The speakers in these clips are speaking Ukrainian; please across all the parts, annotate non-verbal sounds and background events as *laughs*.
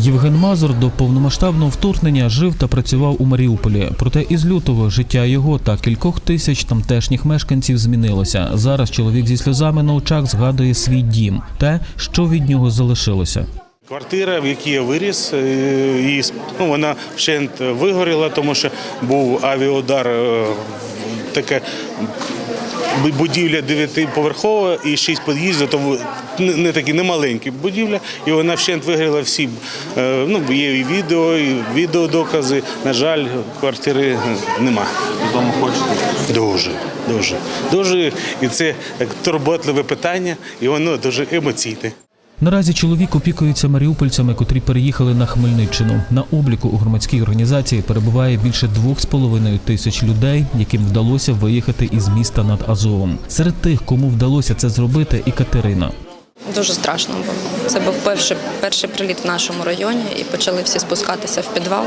Євген Мазур до повномасштабного вторгнення жив та працював у Маріуполі. Проте із лютого життя його та кількох тисяч тамтешніх мешканців змінилося. Зараз чоловік зі сльозами на очах згадує свій дім, те, що від нього залишилося. Квартира, в якій я виріс, е, і ну, вона вщент вигоріла, тому що був авіаудар, е, таке будівля дев'ятиповерхова і шість під'їздів, тому не не такі немаленькі будівля, і вона вщент виграла всі. е, Ну, є і відео, і відеодокази. На жаль, квартири нема. Додому хочете? Дуже, дуже, дуже. І це так, турботливе питання, і воно дуже емоційне. Наразі чоловік опікується маріупольцями, котрі переїхали на Хмельниччину. На обліку у громадській організації перебуває більше двох з половиною тисяч людей, яким вдалося виїхати із міста над Азовом. Серед тих, кому вдалося це зробити, і Катерина. Дуже страшно було. Це був перший, перший приліт в нашому районі і почали всі спускатися в підвал.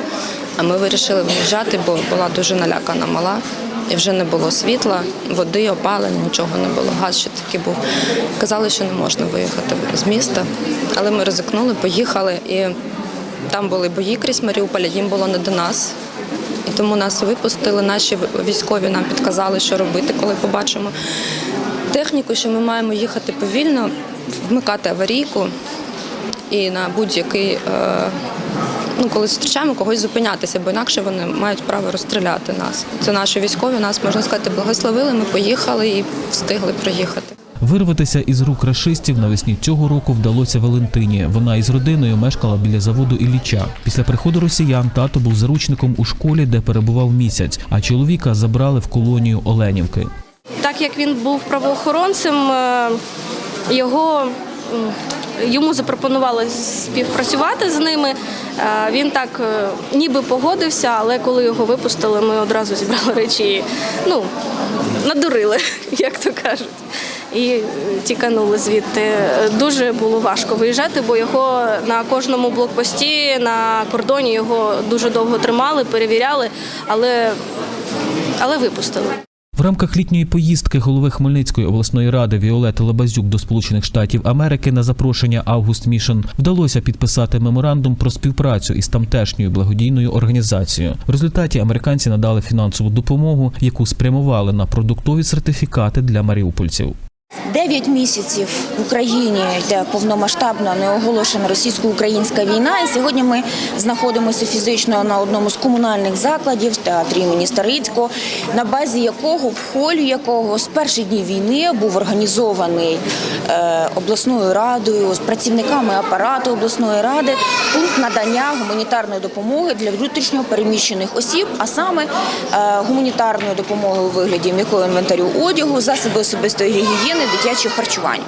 А ми вирішили виїжджати, бо була дуже налякана мала. І вже не було світла, води, опалення, нічого не було. Газ ще такий був. Казали, що не можна виїхати з міста. Але ми ризикнули, поїхали. І там були бої крізь Маріуполя, їм було не до нас. І тому нас випустили. Наші військові нам підказали, що робити, коли побачимо техніку, що ми маємо їхати повільно, вмикати аварійку і на будь-який, е, ну коли зустрічаємо когось зупинятися, бо інакше вони мають право розстріляти нас. Це наші військові, нас можна сказати, благословили. Ми поїхали і встигли приїхати. Вирватися із рук рашистів навесні цього року вдалося Валентині. Вона із родиною мешкала біля заводу Ілліча. Після приходу росіян тато був заручником у школі, де перебував місяць, а чоловіка забрали в колонію Оленівки. Так як він був правоохоронцем, е, його йому запропонували співпрацювати з ними. Е, Він так е, ніби погодився, але коли його випустили, ми одразу зібрали речі, і, ну надурили, *laughs* як то кажуть. І е, тіканули звідти. Дуже було важко виїжджати, бо його на кожному блокпості на кордоні його дуже довго тримали, перевіряли, але, але випустили. В рамках літньої поїздки голови Хмельницької обласної ради Віолети Лабазюк до Сполучених Штатів Америки на запрошення Август Мішен вдалося підписати меморандум про співпрацю із тамтешньою благодійною організацією. В результаті американці надали фінансову допомогу, яку спрямували на продуктові сертифікати для маріупольців. Дев'ять місяців в Україні йде повномасштабна неоголошена російсько-українська війна. І сьогодні ми знаходимося фізично на одному з комунальних закладів театрі імені Старицького, на базі якого, в холі якого з перших днів війни був організований е, обласною радою з працівниками апарату обласної ради пункт надання гуманітарної допомоги для внутрішньо переміщених осіб, а саме е, гуманітарної допомоги у вигляді м'якого інвентарю одягу, засоби особистої гігієни, дитячого харчування.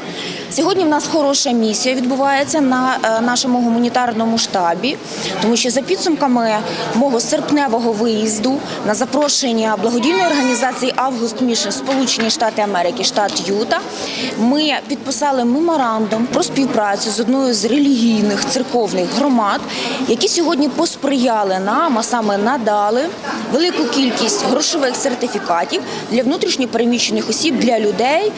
Сьогодні в нас хороша місія відбувається на е, нашому гуманітарному штабі, тому що за підсумками мого серпневого виїзду на запрошення благодійної організації Август Мішен Сполучені Штати Америки, штат Юта, ми підписали меморандум про співпрацю з одною з релігійних церковних громад, які сьогодні посприяли нам, а саме надали велику кількість грошових сертифікатів для внутрішньо переміщених осіб, для людей,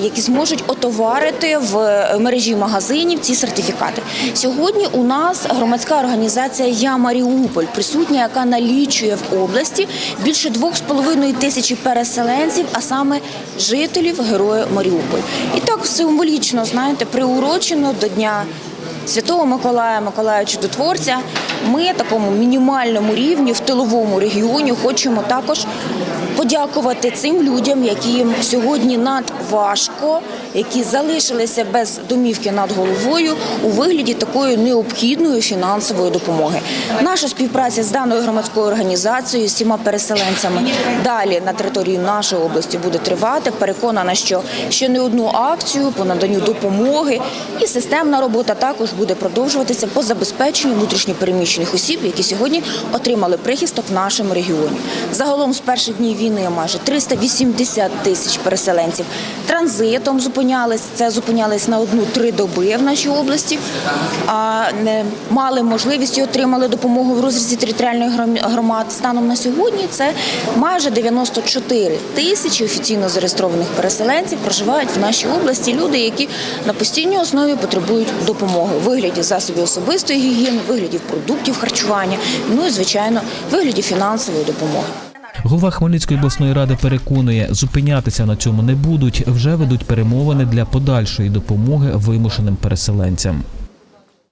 які зможуть отоварити в мережі магазинів ці сертифікати. Сьогодні у нас громадська організація Я Маріуполь присутня, яка налічує в області більше 2,5 тисячі переселенців, а саме жителів героя Маріуполь. І так символічно, знаєте, приурочено до дня. Святого Миколая, Миколая Чудотворця, ми такому мінімальному рівні в тиловому регіоні хочемо також подякувати цим людям, яким сьогодні надважко, які залишилися без домівки над головою у вигляді такої необхідної фінансової допомоги. Наша співпраця з даною громадською організацією, з всіма переселенцями далі на території нашої області буде тривати. Переконана, що ще не одну акцію по наданню допомоги і системна робота також буде продовжуватися по забезпеченню внутрішньопереміщених внутрішньопереміщених осіб, які сьогодні отримали прихисток в нашому регіоні. Загалом з перших днів війни майже 380 тисяч переселенців транзитом зупинялись. Це зупинялись на одну-три доби в нашій області. А не мали можливість і отримали допомогу в розрізі територіальних громад. Станом на сьогодні це майже 94 тисячі офіційно зареєстрованих переселенців проживають в нашій області. Люди, які на постійній основі потребують допомоги вигляді засобів особистої гігієни, вигляді продуктів харчування, ну і звичайно, вигляді фінансової допомоги. Голова Хмельницької обласної ради переконує, зупинятися на цьому не будуть. Вже ведуть перемовини для подальшої допомоги вимушеним переселенцям.